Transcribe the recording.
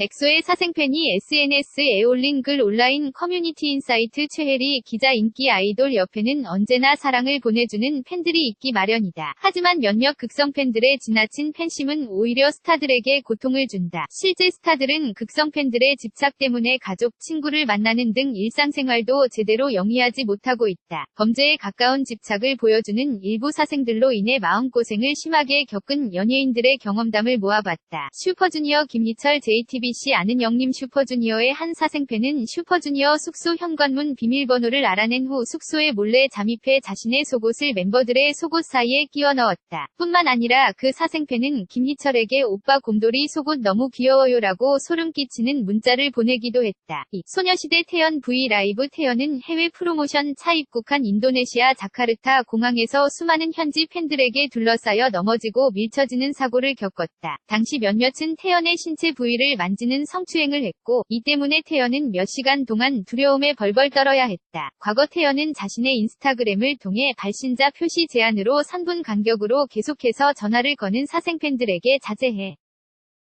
엑소의 사생팬이 SNS에 올린 글 온라인 커뮤니티 인사이트 최혜리 기자 인기 아이돌 옆에는 언제나 사랑을 보내주는 팬들이 있기 마련이다. 하지만 몇몇 극성 팬들의 지나친 팬심은 오히려 스타들에게 고통을 준다. 실제 스타들은 극성 팬들의 집착 때문에 가족, 친구를 만나는 등 일상생활도 제대로 영위하지 못하고 있다. 범죄에 가까운 집착을 보여주는 일부 사생들로 인해 마음고생을 심하게 겪은 연예인들의 경험담을 모아봤다. 슈퍼주니어 김희철 JTBC 아는 영님 슈퍼주니어의 한 사생팬은 슈퍼주니어 숙소 현관문 비밀번호를 알아낸 후 숙소에 몰래 잠입해 자신의 속옷을 멤버들의 속옷 사이에 끼워 넣었다. 뿐만 아니라 그 사생팬은 김희철에게 오빠 곰돌이 속옷 너무 귀여워요라고 소름 끼치는 문자를 보내기도 했다. 이 소녀시대 태연 V 라이브 태연은 해외 프로모션 차 입국한 인도네시아 자카르타 공항에서 수많은 현지 팬들에게 둘러싸여 넘어지고 밀쳐지는 사고를 겪었다. 당시 몇몇은 태연의 신체 부위를 만지 는 성추행을 했고 이 때문에 태연은 몇 시간 동안 두려움에 벌벌 떨어야 했다. 과거 태연은 자신의 인스타그램을 통해 발신자 표시 제한으로 3분 간격으로 계속해서 전화를 거는 사생팬들에게 자제해